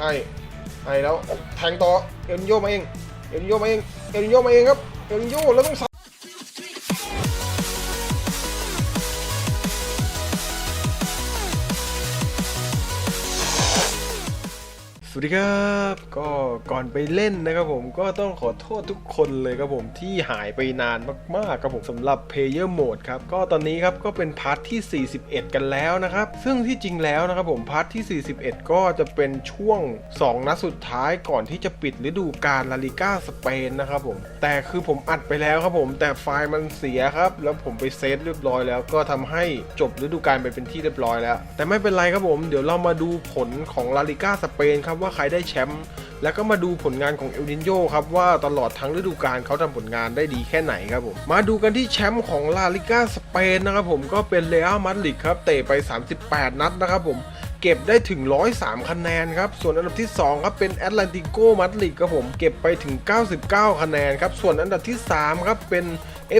ให้ให้แล้วแทงต่อเอลนิโยมาเองเอลนิโยมาเองเอลนิโยมาเองครับเอลนิโยแล้วต้อง สวัสดีครับก็ก่อนไปเล่นนะครับผมก็ต้องขอโทษทุกคนเลยครับผมที่หายไปนานมากๆครับผมสำหรับ Player Mode ครับก็ตอนนี้ครับก็เป็นพาร์ทที่ 41 กันแล้วนะครับ ซึ่งที่จริงแล้วนะครับผมพาร์ทที่ 41 ก็จะเป็นช่วง 2 นัดสุดท้ายก่อนที่จะปิดฤดูกาลลาลิก้าสเปนนะครับผม แต่คือผมอัดไปแล้วครับผมแต่ไฟล์มันเสียครับ แล้วผมไปเซตเรียบร้อยแล้ว ก็ทำให้จบฤดูกาลไปเป็นที่เรียบร้อยแล้ว แต่ไม่เป็นไรครับผม เดี๋ยวเรามาดูผลของลาลิก้าสเปนครับว่าใครได้แชมป์แล้วก็มาดูผลงานของเอลนินโยครับว่าตลอดทั้งฤดูกาลเขาทำผลงานได้ดีแค่ไหนครับผมมาดูกันที่แชมป์ของลาลิก้าสเปนนะครับผมก็เป็นเรอัลมาดริดครับเตะไป 38 นัดนะครับผม เก็บได้ถึง 103 คะแนนครับ ส่วนอันดับที่ 2 ครับเป็นแอตแลนติโกมาดริดครับผมเก็บไปถึง 99 คะแนนครับ ส่วนอันดับที่ 3 ครับเป็น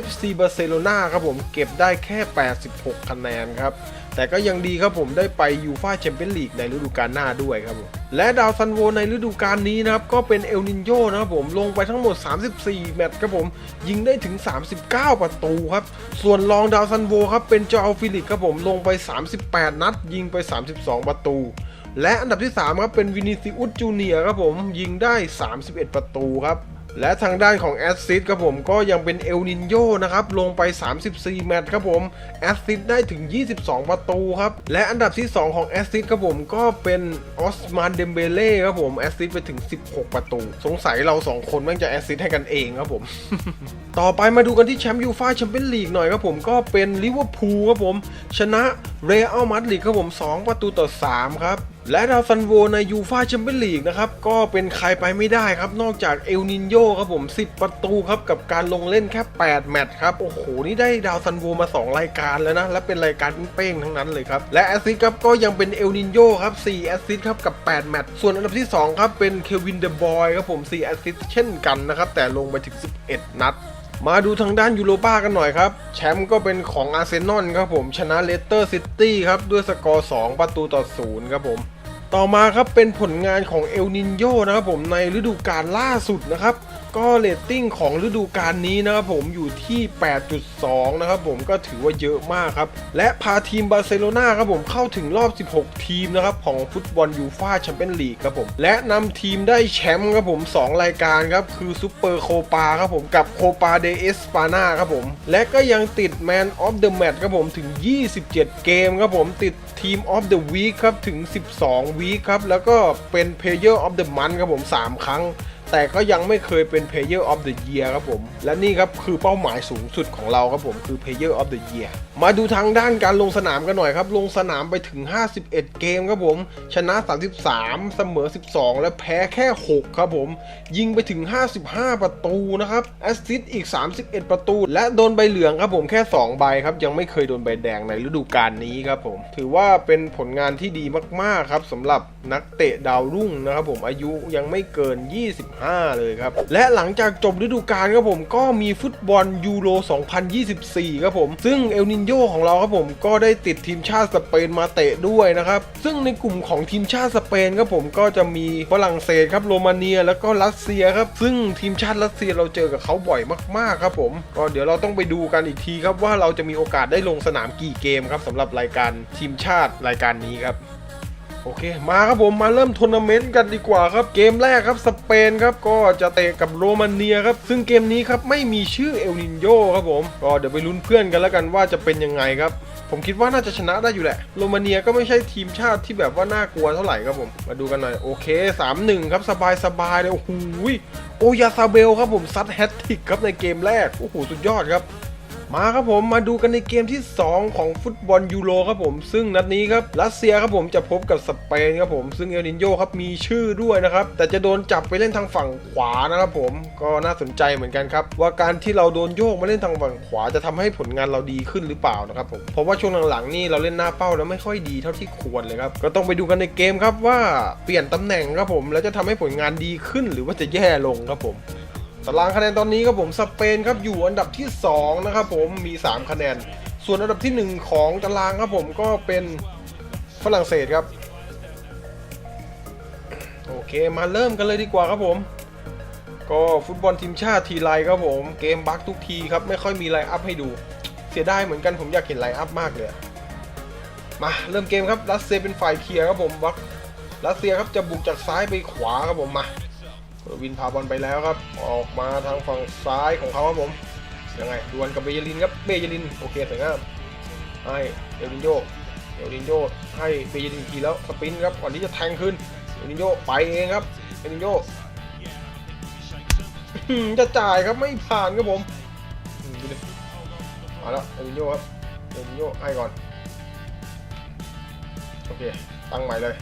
FC บาร์เซโลนาครับผมเก็บได้แค่ 86 คะแนนครับ แต่ก็ยังดีครับผมได้ไปยูฟาแชมเปี้ยนลีกในฤดูกาลหน้าด้วยครับผมและดาวซันโวในฤดูกาลนี้นะครับ ก็เป็นเอลนินโยนะครับผมลงไปทั้งหมด 34 แมตช์ครับผม ยิงได้ถึง 39 ประตูครับ ส่วนรองดาวซันโวครับ เป็นจอฟิลิกครับผมลงไป 38 นัด ยิงไป 32 ประตู และอันดับที่ 3 ครับ เป็นวินิซิอุสจูเนียครับผมยิงได้ 31 ประตูครับ และทางด้านของแอสซิสครับผมก็ยังเป็นเอลนินโยนะครับลงไป 34 แมตช์ครับผมแอสซิสได้ถึง 22 ประตูครับ และอันดับที่ 2 ของแอสซิสครับผมก็เป็นออสมานเดมเบเล่ครับผมแอสซิสไปถึง 16 ประตู สงสัยเรา 2 คนแม่งจะแอสซิสให้กันเองครับผม ต่อไปมาดูกันที่แชมป์ยูฟ่าแชมเปี้ยนลีกหน่อยครับผมก็เป็นลิเวอร์พูลครับผมชนะเรอัลมาดริดครับผม 2 ประตูต่อ 3 ครับ และดาวซันโวในยูฟาแชมเปี้ยนลีกนะครับ ก็เป็นใครไปไม่ได้ครับ นอกจากเอลนินโยครับผม 10 ประตูครับ กับการลงเล่นแค่ 8 แมตช์ครับ โอ้โห นี่ได้ดาวซันโวมา 2 รายการแล้วนะ และเป็นรายการเป้งทั้งนั้นเลยครับ และแอสซิสครับก็ยังเป็นเอลนินโยครับ 4 แอสซิสครับ กับ 8 แมตช์ส่วนอันดับที่ 2 ครับ เป็นเควินเดอะบอยครับผม 4 แอสซิสเช่นกันนะครับแต่ลงไปถึง 11 นัดมาดูทางด้านยูโรป้ากันหน่อยครับ แชมป์ก็เป็นของอาร์เซนอลครับผมชนะเลสเตอร์ซิตี้ครับด้วยสกอร์ 2 ประตูต่อ 0 ครับผม ต่อมาครับเป็นผลงานของเอลนินโยนะครับผมในฤดูกาลล่าสุดนะครับ ก็เรตติ้งของฤดูกาลนี้นะครับผมอยู่ที่ 8.2 นะครับผมก็ถือว่าเยอะมากครับ และพาทีมบาร์เซโลนาครับผมเข้าถึงรอบ 16 ทีมนะครับของฟุตบอลยูฟ่าแชมเปี้ยนลีกครับผม และนำทีมได้แชมป์ครับผม 2 รายการครับคือซูเปอร์โคปาครับผมกับโคปาเดเอสปานาครับผม และก็ยังติดแมนออฟเดอะแมตช์ครับผมถึง 27 เกมครับผมติดทีมออฟเดอะวีคครับถึง 12 วีคครับแล้วก็เป็นเพเยอร์ออฟเดอะมันครับผม 3 ครั้ง แต่ก็ยังไม่เคยเป็น Player of the Year ครับผม และนี่ครับคือเป้าหมายสูงสุดของเราครับผมคือ Player of the Year มาดูทางด้านการลงสนามกันหน่อยครับ ลงสนามไปถึง 51 เกมครับผม ชนะ 33 เสมอ 12 และแพ้แค่ 6 ครับผม ยิงไปถึง 55 ประตูนะครับแอสซิสต์อีก 31 ประตู และโดนใบเหลืองครับผมแค่ 2 ใบครับ ยังไม่เคยโดนใบแดงในฤดูกาลนี้ครับผม ถือว่าเป็นผลงานที่ดีมาก ๆ ครับสำหรับนักเตะดาวรุ่งนะครับผมอายุยังไม่เกิน 25เลยครับ และหลังจากจบฤดูกาลครับผมก็มีฟุตบอลยูโร 2024 ครับผม ซึ่งเอลนินโยของเราครับผมก็ได้ติดทีมชาติสเปนมาเตะด้วยนะครับ ซึ่งในกลุ่มของทีมชาติสเปนครับผมก็จะมีฝรั่งเศสครับโรมาเนียแล้วก็รัสเซียครับ ซึ่งทีมชาติรัสเซียเราเจอกับเขาบ่อยมากๆครับผมก็เดี๋ยวเราต้องไปดูกันอีกทีครับว่าเราจะมีโอกาสได้ลงสนามกี่เกมครับสำหรับรายการทีมชาติรายการนี้ครับ โอเค มาครับผมมาเริ่มทัวร์นาเมนต์กันดีกว่าครับ เกมแรกครับสเปนครับก็จะเตะกับโรมาเนียครับ ซึ่งเกมนี้ครับไม่มีชื่อเอลนินโยครับผมก็เดี๋ยวไปลุ้นเพื่อนกันแล้วกันว่าจะเป็นยังไงครับ ผมคิดว่าน่าจะชนะได้อยู่แหละโรมาเนียก็ไม่ใช่ทีมชาติที่แบบว่าน่ากลัวเท่าไหร่ครับผมมาดูกันหน่อยโอเค 3-1 ครับสบายสบายเลยโอ้โหโอยาซาเบลครับผมซัดแฮตทริกครับในเกมแรกโอ้โหสุดยอดครับ มาครับผมมาดูกันในเกมที่ 2 ของฟุตบอลยูโรครับผม ซึ่งนัดนี้ครับรัสเซียครับผมจะพบกับสเปนครับผม ซึ่งเอลนินโยครับมีชื่อด้วยนะครับ แต่จะโดนจับไปเล่นทางฝั่งขวานะครับผมก็น่าสนใจเหมือนกันครับ ว่าการที่เราโดนโยกมาเล่นทางฝั่งขวาจะทำให้ผลงานเราดีขึ้นหรือเปล่านะครับผมเพราะว่าช่วงหลังๆนี่เราเล่นหน้าเป้าแล้วไม่ค่อยดีเท่าที่ควรเลยครับก็ต้องไปดูกันในเกมครับว่าเปลี่ยนตำแหน่งครับผมแล้วจะทำให้ผลงานดีขึ้นหรือว่าจะแย่ลงครับผม ตารางคะแนนตอนนี้ครับผมสเปนครับอยู่อันดับที่ 2 นะครับผมมี 3 คะแนน ส่วนอันดับที่ 1 ของตารางครับผมก็เป็นฝรั่งเศสครับ โอเคมาเริ่มกันเลยดีกว่าครับผม ก็ฟุตบอลทีมชาติทีไรครับผม เกมบั๊กทุกทีครับ ไม่ค่อยมีไลน์อัพให้ดู เสียดายเหมือนกันผมอยากเห็นไลน์อัพมากเลยมาเริ่มเกมครับรัสเซียเป็นฝ่ายเคลียร์ครับผมบักรัสเซียครับจะบุกจากซ้ายไปขวาครับผมมา วินพาบอลไปแล้วครับ ออกมาทางฝั่งซ้ายของเขาครับผม ยังไงดวลกับเบยลินครับ เบยลิน โอเคสวยงามให้เอลินโยเอลินโยให้เบยลินทีแล้วสปินครับก่อนที่จะแทงขึ้นเอลินโยไปเองครับเอลินโยจะจ่ายครับไม่ผ่านครับผมดูดิเอาละเอลินโยครับเอลินโยให้ก่อน โอเค ตั้งใหม่เลย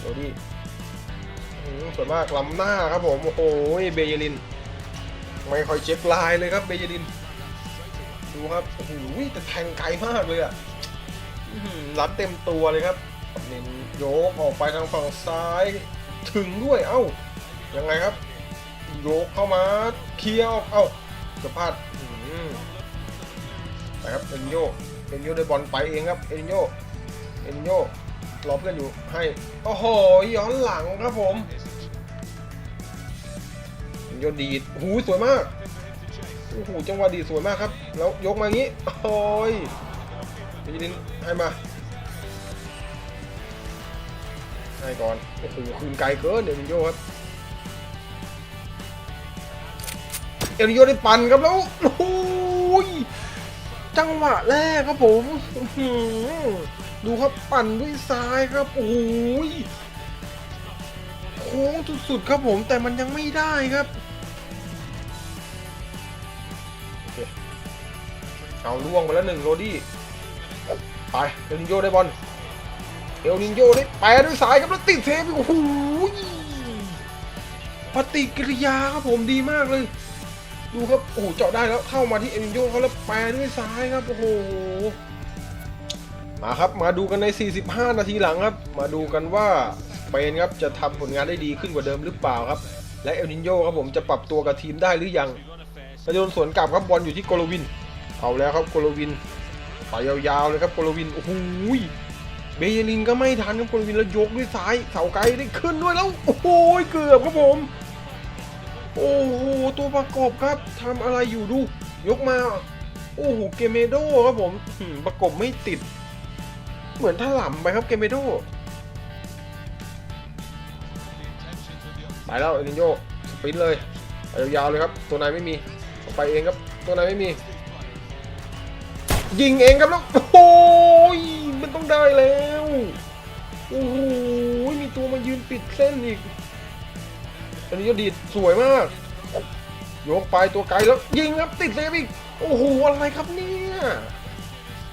โดดี้ สวยมากล้ำหน้าครับผม โอ้โหเบเยลิน ไม่ค่อยเช็คลายเลยครับเบเยลิน ดูครับโอ้โหแต่แทงไกลมากเลยอะรับเต็มตัวเลยครับเน้นโยกออกไปทางฝั่งซ้าย ถึงด้วยเอ้ายังไงครับ โยกเข้ามาเคลียร์ออกเอ้าจะพลาดอื้อหือไปครับเอ็นโยเอ็นโยได้บอลไปเองครับเอ็นโยเอ็นโย รอเพื่อนอยู่ให้ โอ้โห ย้อนหลังครับผมเอ็นโยดีดหูสวยมากโอ้โหจังหวะดีสวยมากครับ แล้วยกมาอย่างนี้ โอ้ยไปยินให้มา ให้ก่อน โอ้โหคืนไกลเกินเอ็นโยครับ เอลิโยได้ปั่นครับแล้ว โอ้ยจังหวะแรกครับผมอื ดูครับปั่นด้วยซ้ายครับโอ้ยโค้งสุดๆครับผมแต่มันยังไม่ได้ครับเอาล่วงไปแล้วหนึ่งโรดี้ไปเอลิโยได้บอลเอลนิโยได้แปรด้วยซ้ายครับแล้วติดเซฟโอ้โหปฏิกิริยาครับผมดีมากเลย ดูครับโอ้โหเจาะได้แล้วเข้ามาที่เอ็นโยเขาแล้วแปรด้วยซ้ายครับโอ้โห มาครับมาดูกันใน 45 นาทีหลังครับ มาดูกันว่าสเปนครับจะทำผลงานได้ดีขึ้นกว่าเดิมหรือเปล่าครับ และเอลนินโยครับผมจะปรับตัวกับทีมได้หรือยังกระโดนสวนกลับครับบอลอยู่ที่โกโลวิน เอาแล้วครับโกโลวินไปยาวๆเลยครับโกโลวินโอ้โหเบเยลินก็ไม่ทันครับโกโลวินแล้วยกด้วยซ้ายเสาไกลได้ขึ้นด้วยแล้วโอ้โหเกือบครับผมโอ้โหตัวประกอบครับทำอะไรอยู่ดู ยกมา โอ้โหเกเมโดครับผมหืมประกบไม่ติด เหมือนถล่ำไปครับเกมเมโดไปแล้วเอลินโยสปินเลยไปยาวๆเลยครับ ตัวนายไม่มีไปเองครับ ตัวนายไม่มี ยิงเองครับแล้วโอ้ยมันต้องได้แล้วโอ้โหมีตัวมายืนปิดเส้นอีกอันนี้ก็ดีดสวยมากโยกไปตัวไกลแล้วยิงครับติดเซฟอีกโอ้โหอะไรครับเนี่ย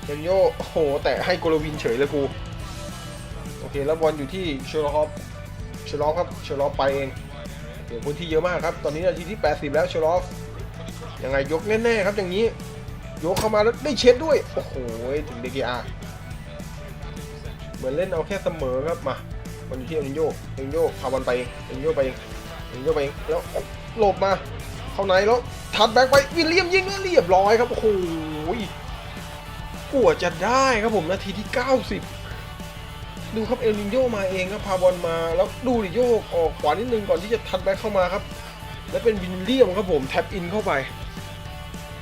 เซนโยโอ้โห แต่ให้โกลวินเฉยเลยกู โอเค แล้วบอลอยู่ที่เชลฮอปเชลอฟครับเชลอฟไปเองเดี๋ยวพื้นที่เยอะมากครับ ตอนนี้นาทีที่ 80 แล้วเชลอฟยังไงยกแน่ๆครับอย่างนี้ ยกเข้ามาแล้วได้เช็ดด้วย โอ้โห ถึงเดกอาเหมือนเล่นเอาแค่เสมอครับมาบอลอยู่ที่เอลินโยเอลินโยพาบอลไปเองเอลินโยไปเองยิงเข้าไปเองแล้วหลบมา เข้าในแล้วทัดแบ็กไปวิลเลียมยิงเรียบร้อยครับโอ้โห กว่าจะได้ครับผมนาทีที่ 90 ดูครับเอลนินโยมาเองครับพาบอลมาแล้วดูดิโยกออกขวานิดนึงก่อนที่จะทัดแบ็กเข้ามาครับ และเป็นวิลเลียมครับผมแท็บอินเข้าไป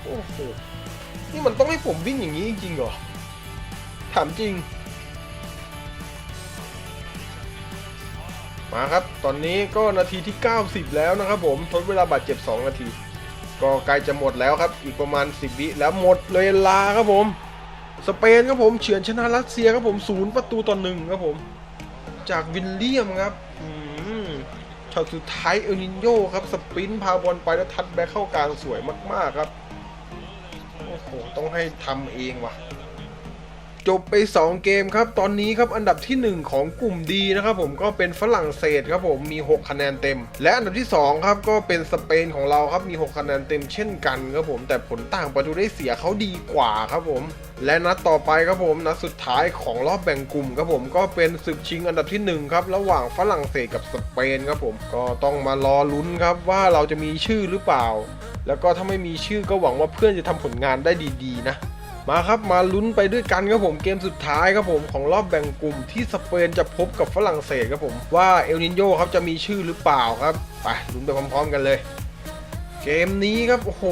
โอ้โหนี่มันต้องให้ผมวิ่งอย่างนี้จริงๆเหรอถามจริง มาครับ ตอนนี้ก็นาทีที่ 90 แล้วนะครับผมทดเวลาบาดเจ็บ 2 นาที ก็ใกล้จะหมดแล้วครับ อีกประมาณ 10 วิแล้วหมดเลยลาครับผม สเปนครับผมเฉือนชนะรัสเซียครับผมศูนย์ประตูต่อหนึ่งครับผม จากวินเลียมครับช็อตสุดท้ายเอลนินโยครับสปรินต์พาบอลไปแล้วทัดแบ็คเข้ากลางสวยมาก ๆ ครับ โอ้โห ต้องให้ทำเองว่ะ จบไป 2 เกมครับ ตอนนี้ครับอันดับที่ 1 ของกลุ่มดีนะครับผมก็เป็นฝรั่งเศสครับผมมี 6 คะแนนเต็ม และอันดับที่ 2 ครับก็เป็นสเปนของเราครับมี 6 คะแนนเต็มเช่นกันครับผมแต่ผลต่างประตูได้เสียเขาดีกว่าครับผม และนัดต่อไปครับผมนัดสุดท้ายของรอบแบ่งกลุ่มครับผมก็เป็นศึกชิงอันดับที่1ครับระหว่างฝรั่งเศสกับสเปนครับผมก็ต้องมารอลุ้นครับว่าเราจะมีชื่อหรือเปล่า แล้วก็ถ้าไม่มีชื่อก็หวังว่าเพื่อนจะทำผลงานได้ดีๆนะ มาครับมาลุ้นไปด้วยกันครับผมเกมสุดท้ายครับผมของรอบแบ่งกลุ่มที่สเปนจะพบกับฝรั่งเศสครับผมว่าเอลนินโยครับจะมีชื่อหรือเปล่าครับไปลุ้นไปพร้อม ๆ กันเลย กมนี้ครับโอ้โห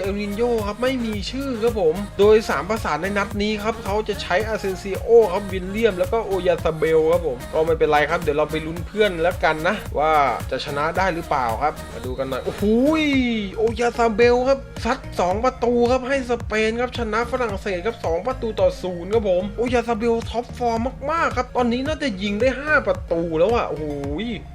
เอลนินโยครับไม่มีชื่อครับผม โดย 3 ประสานในนัดนี้ครับเขาจะใช้อาเซนซิโอครับวิลเลียม แล้วก็โอยาซาเบลครับผมก็ไม่เป็นไรครับ เดี๋ยวเราไปลุ้นเพื่อนแล้วกันนะ ว่าจะชนะได้หรือเปล่าครับ มาดูกันหน่อยโอ้โหโอยาซาเบลครับซัด2 ประตูครับให้สเปนครับชนะฝรั่งเศสครับ2ประตูต่อศูนย์ครับผมโอยาซาเบลท็อปฟอร์มมากๆครับตอนนี้น่าจะยิงได้ 5 ประตูแล้วอะโอ้โห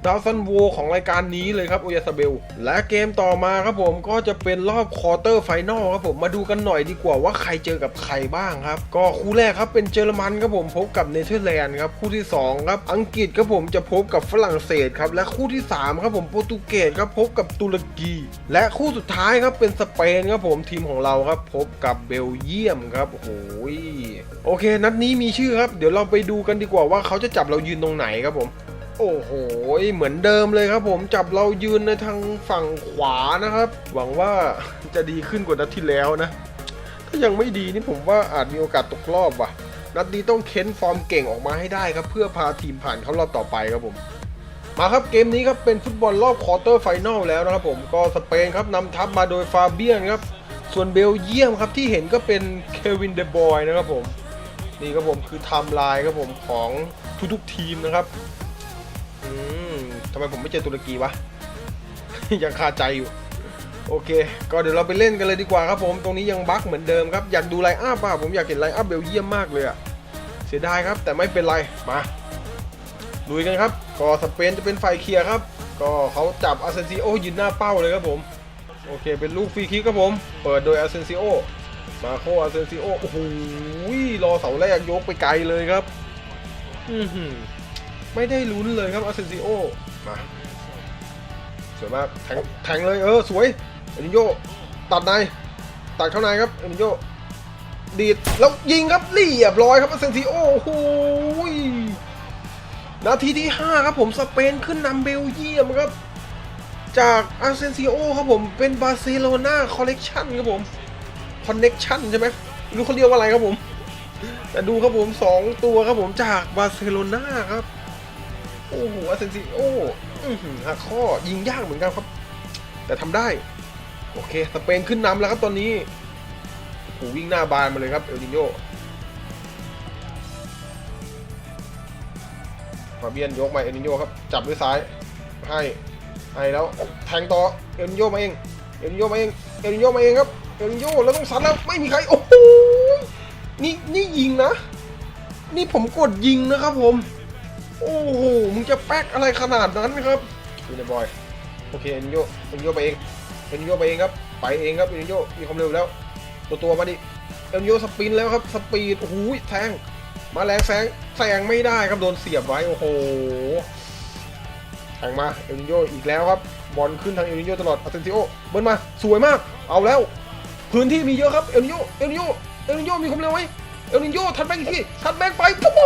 ดาวซันโวของรายการนี้เลยครับโอยาซาเบลและเกมต่อมาครับผมก็จะเป็นรอบควอเตอร์ไฟนอลครับผมมาดูกันหน่อยดีกว่าว่าใครเจอกับใครบ้างครับ ก็คู่แรกครับเป็นเยอรมันครับผมพบกับเนเธอร์แลนด์ครับคู่ที่สองครับอังกฤษครับผมจะพบกับฝรั่งเศสครับและคู่ที่สามครับผมโปรตุเกสครับพบกับตุรกี และคู่สุดท้ายครับเป็นสเปนครับผมทีมของเราครับพบกับเบลเยียมครับโอ้โหโอเค นัดนี้มีชื่อครับ เดี๋ยวเราไปดูกันดีกว่าว่าเขาจะจับเรายืนตรงไหนครับผม โอ้โห เหมือนเดิมเลยครับผมจับเรายืนในทางฝั่งขวานะครับ หวังว่าจะดีขึ้นกว่านัดที่แล้วนะ ถ้ายังไม่ดีนี่ผมว่าอาจมีโอกาสตกรอบว่ะ นัดนี้ต้องเค้นฟอร์มเก่งออกมาให้ได้ครับ เพื่อพาทีมผ่านเข้ารอบต่อไปครับผม มาครับเกมนี้ครับเป็นฟุตบอลรอบควอเตอร์ไฟนอลแล้วนะครับผมก็สเปนครับนำทัพมาโดยฟาเบียนครับส่วนเบลเยียมครับที่เห็นก็เป็นเควินเดบอยนะครับผมนี่ครับผมคือไทม์ไลน์ครับผมของทุกๆทีมนะครับ อืมทำไมผมไม่เจอตุรกีวะ ยังคาใจอยู่ โอเค ก็เดี๋ยวเราไปเล่นกันเลยดีกว่าครับผม ตรงนี้ยังบั๊กเหมือนเดิมครับ อยากดูไลน์อัพอะผมอยากเห็นไลน์อัพเบลเยียมมากเลยอะเสียดายครับ แต่ไม่เป็นไร มาลุยกันครับ ก็สเปนจะเป็นไฟเคลียร์ครับ ก็เขาจับอาเซนซิโอยืนหน้าเป้าเลยครับผม โอเค เป็นลูกฟรีคิกครับผม เปิดโดยอาเซนซิโอ มาโคอาเซนซิโอ โอ้โหรอเสาแรกยกไปไกลเลยครับ อือหือ ไม่ได้ลุ้นเลยครับอาเซนซิโอมาสวยมากแทงแทงเลยเออสวยเอนิโยตัดในตัดเข้าในครับเอนิโยดีดแล้วยิงครับเรียบร้อยครับอาเซนซิโอโอ้โหยนาทีที่ 5 ครับผมสเปนขึ้นนำเบลเยียมครับ จากอาเซนซิโอครับผมเป็นบาร์เซโลนาคอลเลกชันครับผมคอนเน็กชันใช่ไหมไม่รู้เขาเรียกว่าอะไรครับผม แต่ดูครับผม 2 ตัวครับผมจากบาร์เซโลนาครับ โอ้โหอาเซนซิโออื้อหือหักข้อยิงยากเหมือนกันครับ แต่ทำได้ โอเค สเปนขึ้นนำแล้วครับตอนนี้โอ้วิ่งหน้าบานมาเลยครับเอลนิโยฟาเบียนยกมาเอลนิโยครับ จับด้วยซ้าย ให้ให้แล้วแทงต่อเอลนิโยมาเอง เอลนิโยมาเอง เอลนิโยมาเองครับเอลนิโยแล้วต้องซัดแล้วไม่มีใคร โอ้โหนี่นี่ยิงนะ นี่ผมกดยิงนะครับผม โอ้โห มึงจะแป๊กอะไรขนาดนั้นครับดูในบอย โอเคเอลนิโยเอลนิโยไปเองเอลนิโยไปเองครับ ไปเองครับเอลนิโยมีความเร็วแล้ว ตัวตัวมาดิ เอลนิโยสปินแล้วครับ สปีด โอ้โห แทง มาแรงแซงแซงไม่ได้ครับ โดนเสียบไว้ โอ้โห แทงมา เอลนิโยอีกแล้วครับ บอลขึ้นทางเอลนิโยตลอดอาเซนซิโอ เบิ้ลมา สวยมาก เอาแล้ว พื้นที่มีเยอะครับ เอลนิโยเอลนิโยเอลนิโยมีความเร็วไหมเอลนิโยทันแบงค์อีกทีทันแบงค์ไปโอ้โห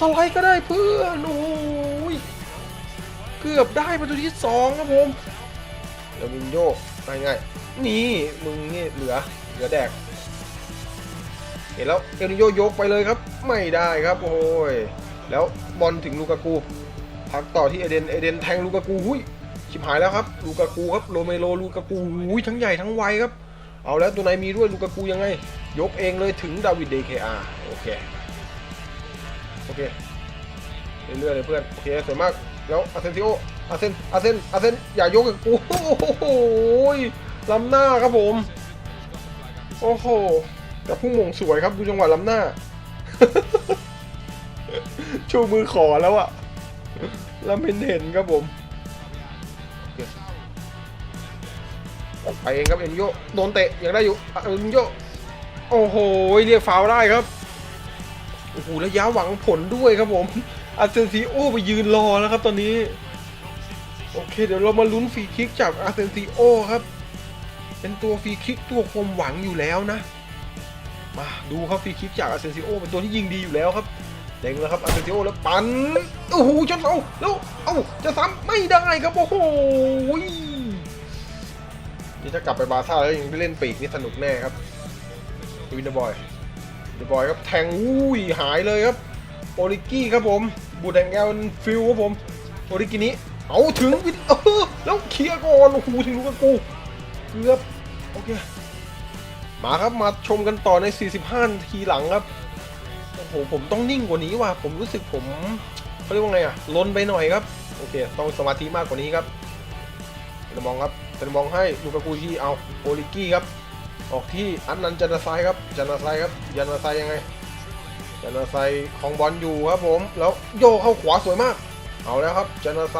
สไลด์ก็ได้เพื่อนโอ้ยเกือบได้ประตูที่สองครับผมเอลนิโยง่ายๆนี่มึงนี่เหลือเหลือแดก เห็นแล้วเอลนิโยยกไปเลยครับ ไม่ได้ครับโอ้ยแล้วบอลถึงลูกากูพักต่อที่เอเดนเอเดนแทงลูกากูหุยชิบหายแล้วครับลูกากูครับโรเมโรลูกากูหุยทั้งใหญ่ทั้งไวครับ เอาแล้วตัวไหนมีด้วยลูกากูยังไง ยกเองเลยถึงดาวิดเดเคอาโอเค โอเคเรื่อยๆเลยเพื่อนโอเคสวยมากแล้วอาเซนซิโออาเซนอาเซนอาเซนอย่ายกกับกูโอ้โหล้ำหน้าครับผม โอ้โหแต่พุ่งมงสวยครับดูจังหวะล้ำหน้า ชูมือขอแล้วอะล้วเป็นเห็นครับผมไปเองครับเอ็นโยโดนเตะยังได้อยู่เอ็นโยโอ้โหเรียกฟาวได้ครับ โอ้โหระยะหวังผลด้วยครับผมอาเซนซิโอไปยืนรอแล้วครับตอนนี้ โอเค เดี๋ยวเรามาลุ้นฟรีคิกจากอาเซนซิโอครับ เป็นตัวฟรีคิกตัวความหวังอยู่แล้วนะ มาดูครับฟรีคิกจากอาเซนซิโอเป็นตัวที่ยิงดีอยู่แล้วครับเด้งแล้วครับอาเซนซิโอแล้วปันโอ้โหชนเสาแล้วเอ้าจะซ้ำไม่ได้ครับโอ้โหนี่ถ้ากลับไปบาซ่าแล้วยังได้เล่นปีกนี่สนุกแน่ครับวินเดอร์บอย เดบอยครับแทงอุ้ยหายเลยครับโอริกี้ครับผมบูดแดงแอลฟิลครับผมโอริกินี้เอาถึงวินเออแล้วเคลียร์ก่อนโอ้โหถึงลูกกับกูเกือบโอเคมาครับมาชมกันต่อใน 45นาทีหลังครับโอ้โหผมต้องนิ่งกว่านี้ว่ะผมรู้สึกผมเขาเรียกว่าไงอะลนไปหน่อยครับโอเค ต้องสมาธิมากกว่านี้ครับจะมองครับจะมองให้ลูกากูที่เอาโอลิกี้ครับ ออกที่อันนันจันทไซครับจันทไซครับจันทไซยังไงจันทไซของบอลอยู่ครับผม แล้วโยกเข้าขวาสวยมาก เอาแล้วครับจันทไซ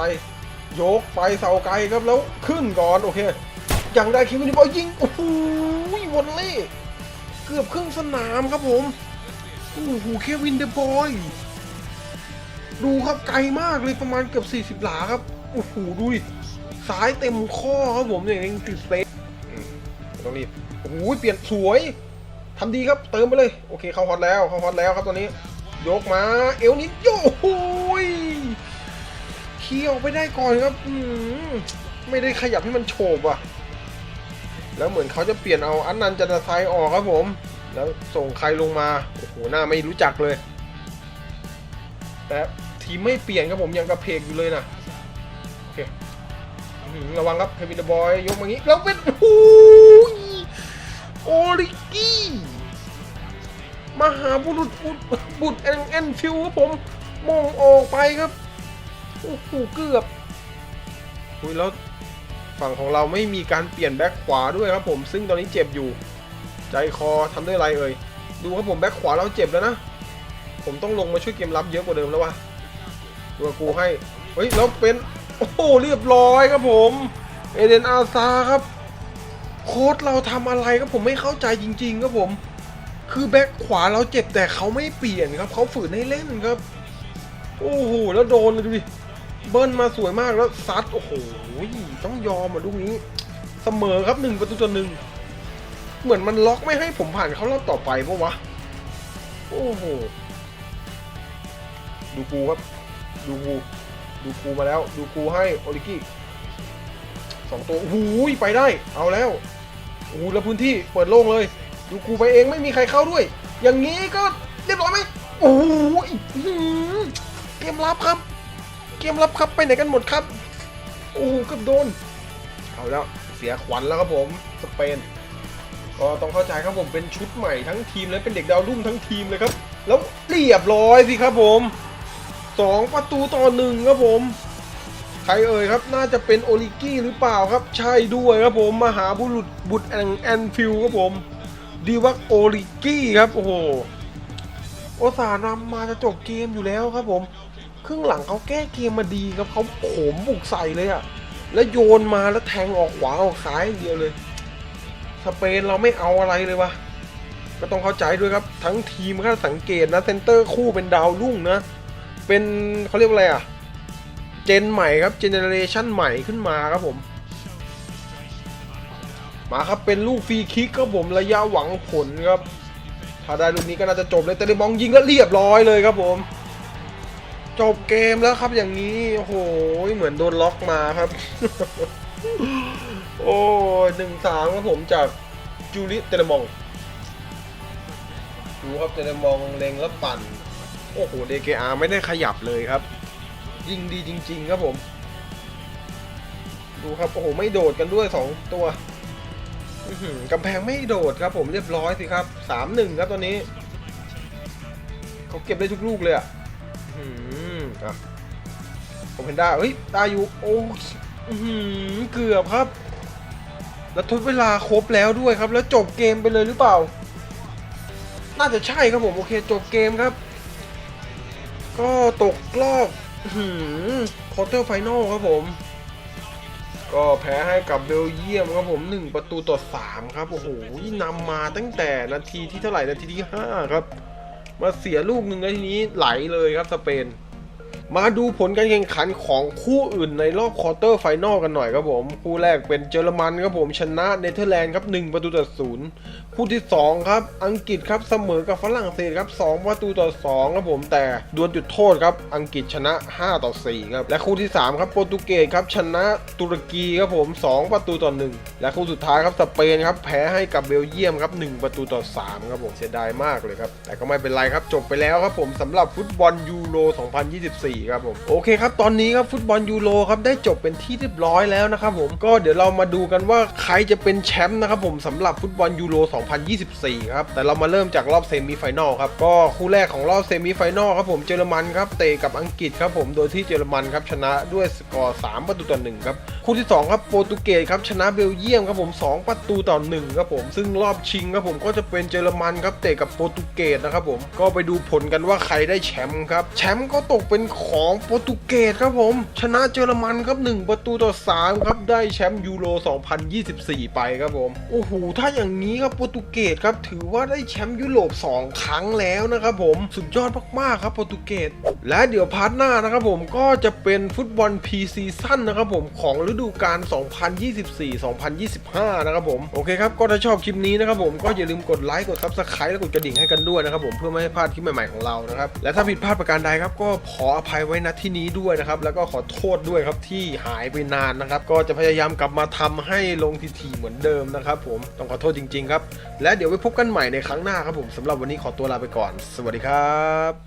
โยกไปเสาไกลครับแล้วขึ้นก่อนโอเคย่างได้คิวนิบอลยิงโอ้โหวอลเล่เกือบครึ่งสนามครับผมโอ้โหเควินเดบอยดูครับไกลมากเลยประมาณเกือบ40 หลาครับโอ้โหดูดิซ้ายเต็มข้อครับผมเนี่ยยังติดเซฟต้องรีบ โอ้โหเปลี่ยนสวยทำดีครับเติมไปเลยโอเคเข้าฮอตแล้วเข้าฮอตแล้วครับตอนนี้ยกมาเอวนิดโยโอ้ยเคี่ยวไปได้ก่อนครับอืมไม่ได้ขยับให้มันโฉบอะ แล้วเหมือนเขาจะเปลี่ยนเอาอันนันจันทไซออกครับผม แล้วส่งใครลงมาโอ้โหหน้าไม่รู้จักเลย แต่ทีมไม่เปลี่ยนครับผมยังกระเพกอยู่เลยนะโอเคระวังครับเควินเดอะบอยยกมางี้แล้วเป็นโอ้ โอริกี้มหาบุรุษบุตรบุตรแอนแอนฟิวครับผมมองออกไปครับโอ้โหเกือบอุ้ยแล้วฝั่งของเราไม่มีการเปลี่ยนแบ็คขวาด้วยครับผมซึ่งตอนนี้เจ็บอยู่ ใจคอทำด้วยอะไรเอ่ยดูครับผมแบ็คขวาเราเจ็บแล้วนะ ผมต้องลงมาช่วยเกมรับเยอะกว่าเดิมแล้ววะดูกับกูให้เฮ้ยแล้วเป็นโอ้เรียบร้อยครับผม เอเดนอาซาครับ โค้ดเราทำอะไรครับผมไม่เข้าใจจริงๆครับผม คือแบ็คขวาเราเจ็บแต่เขาไม่เปลี่ยนครับเขาฝืนให้เล่นครับ โอ้โหแล้วโดนเลยดูดิเบิ้ลมาสวยมากแล้วซัดโอ้โหต้องยอมอะลูกนี้ เสมอครับหนึ่งประตูต่อหนึ่งเหมือนมันล็อกไม่ให้ผมผ่านเข้ารอบต่อไปปะวะโอ้โหดูกูครับ ดูกู ดูกูมาแล้ว ดูกูให้โอริกี้สองตัวโอ้โหไปได้ เอาแล้ว โอ้แล้วพื้นที่เปิดโล่งเลยดูกูไปเองไม่มีใครเข้าด้วย อย่างนี้ก็เรียบร้อยไหมโอ้โหอื้อหือเกมรับครับ เกมรับครับไปไหนกันหมดครับ โอ้เกับโดน เอาแล้วเสียขวัญแล้วครับผมสเปนก็ต้องเข้าใจครับผมเป็นชุดใหม่ทั้งทีมและเป็นเด็กดาวรุ่งทั้งทีมเลยครับ แล้วเรียบร้อยสิครับผมสองประตูต่อหนึ่งครับผม ใครเอ่ยครับน่าจะเป็นโอลิกี้หรือเปล่าครับ ใช่ด้วยครับผมมหาบุรุษบุตรแอนแอนฟิลครับผมดีวักโอลิกี้ครับโอ้โหโอสานำมาจะจบเกมอยู่แล้วครับผมครึ่งหลังเขาแก้เกมมาดีครับเขาโขมบุกใส่เลยอะแล้วโยนมาแล้วแทงออกขวาออกซ้ายอย่างเดียวเลย สเปนเราไม่เอาอะไรเลยวะก็ต้องเข้าใจด้วยครับ ทั้งทีมถ้าสังเกตนะเซนเตอร์คู่เป็นดาวรุ่งนะ เป็นเขาเรียกว่าอะไรอะ เจนใหม่ครับเจเนเรชันใหม่ขึ้นมาครับผม มาครับเป็นลูกฟรีคิกครับผมระยะหวังผลครับ ถ้าได้ลูกนี้ก็น่าจะจบเลยแต่ได้บองยิงแล้วเรียบร้อยเลยครับผม จบเกมแล้วครับอย่างนี้โอ้โหเหมือนโดนล็อกมาครับ โอ้หนึ่งสามครับผมจากจูริเตเลมองดูครับเตเลมองเล็งแล้วปั่น โอ้โห DKR ไม่ได้ขยับเลยครับ ยิงดีจริง ๆ ครับผม ดูครับ โอ้โห ไม่โดดกันด้วย2ตัวกำแพงไม่โดดครับผมเรียบร้อยสิครับ3-1ครับตอนนี้ เขาเก็บได้ทุกลูกเลยอะผมเห็นได้เฮ้ยตาอยู่โอ้หือเกือบครับ แล้วทดเวลาครบแล้วด้วยครับ แล้วจบเกมไปเลยหรือเปล่า น่าจะใช่ครับผม โอเค จบเกมครับ ก็ตกรอบ คอร์เตอร์ไฟนอลครับผม ก็แพ้ให้กับเบลเยียมครับผม 1 ประตูต่อ 3 ครับ โอ้โหนำมาตั้งแต่นาทีที่เท่าไหร่ นาทีที่ 5 ครับ มาเสียลูกหนึ่งแล้วทีนี้ไหลเลยครับสเปน มาดูผลการแข่งขันของคู่อื่นในรอบควอเตอร์ไฟนอลกันหน่อยครับผม คู่แรกเป็นเยอรมันครับผมชนะเนเธอร์แลนด์ครับ1ประตูต่อศูนย์คู่ที่ 2 ครับ อังกฤษครับเสมอกับฝรั่งเศสครับ2ประตูต่อ2ครับผมแต่ดวลจุดโทษครับอังกฤษชนะ 5 ต่อ4ครับและคู่ที่ 3 ครับโปรตุเกสครับชนะตุรกีครับผม 2 ประตูต่อ 1 และคู่สุดท้ายครับสเปนครับแพ้ให้กับเบลเยียมครับ1ประตูต่อ3ครับผมเสียดายมากเลยครับแต่ก็ไม่เป็นไรครับจบไปแล้วครับผมสำหรับฟุตบอลยูโร 2024ครับผม โอเคครับ ตอนนี้ครับฟุตบอลยูโรครับได้จบเป็นที่เรียบร้อยแล้วนะครับผมก็เดี๋ยวเรามาดูกันว่าใครจะเป็นแชมป์นะครับผมสำหรับฟุตบอลยูโร 2024 ครับ แต่เรามาเริ่มจากรอบเซมิไฟแนลครับ ก็คู่แรกของรอบเซมิไฟแนลครับผมเยอรมันครับเตะกับอังกฤษครับผมโดยที่เยอรมันครับชนะด้วยสกอร์ 3 ประตูต่อ1ครับคู่ที่ 2 ครับโปรตุเกสครับชนะเบลเยียมครับผม 2 ประตูต่อ1ครับผมซึ่งรอบชิงครับผมก็จะเป็นเยอรมันครับเตะกับโปรตุเกสนะครับผมก็ไปดูผลกันว่าใครได้แชมป์ครับแชมป์ก็ตกเป็นของโปรตุเกสครับผม ชนะเยอรมันครับ 1 ประตูต่อ 3 ครับได้แชมป์ยูโร 2024 ไปครับผม โอ้โห ถ้าอย่างนี้ครับโปรตุเกสครับถือว่าได้แชมป์ยุโรป 2 ครั้งแล้วนะครับผมสุดยอดมากๆครับโปรตุเกสและเดี๋ยวพาร์ทหน้านะครับผมก็จะเป็นฟุตบอลพีซีซั่นนะครับผมของฤดูกาล 2024-2025 นะครับผม โอเคครับ ก็ถ้าชอบคลิปนี้นะครับผมก็อย่าลืมกดไลค์กด Subscribe และกดกระดิ่งให้กันด้วยนะครับผมเพื่อไม่ให้พลาดคลิปใหม่ๆของเรานะครับและถ้าผิดพลาดประการใดครับก็ขออภัยไว้ณที่นี้ด้วยนะครับ แล้วก็ขอโทษด้วยครับที่หายไปนานนะครับ ก็จะพยายามกลับมาทำให้ลงทีๆเหมือนเดิมนะครับผมต้องขอโทษจริงๆครับ และเดี๋ยวไปพบกันใหม่ในครั้งหน้าครับผมสำหรับวันนี้ขอตัวลาไปก่อน สวัสดีครับ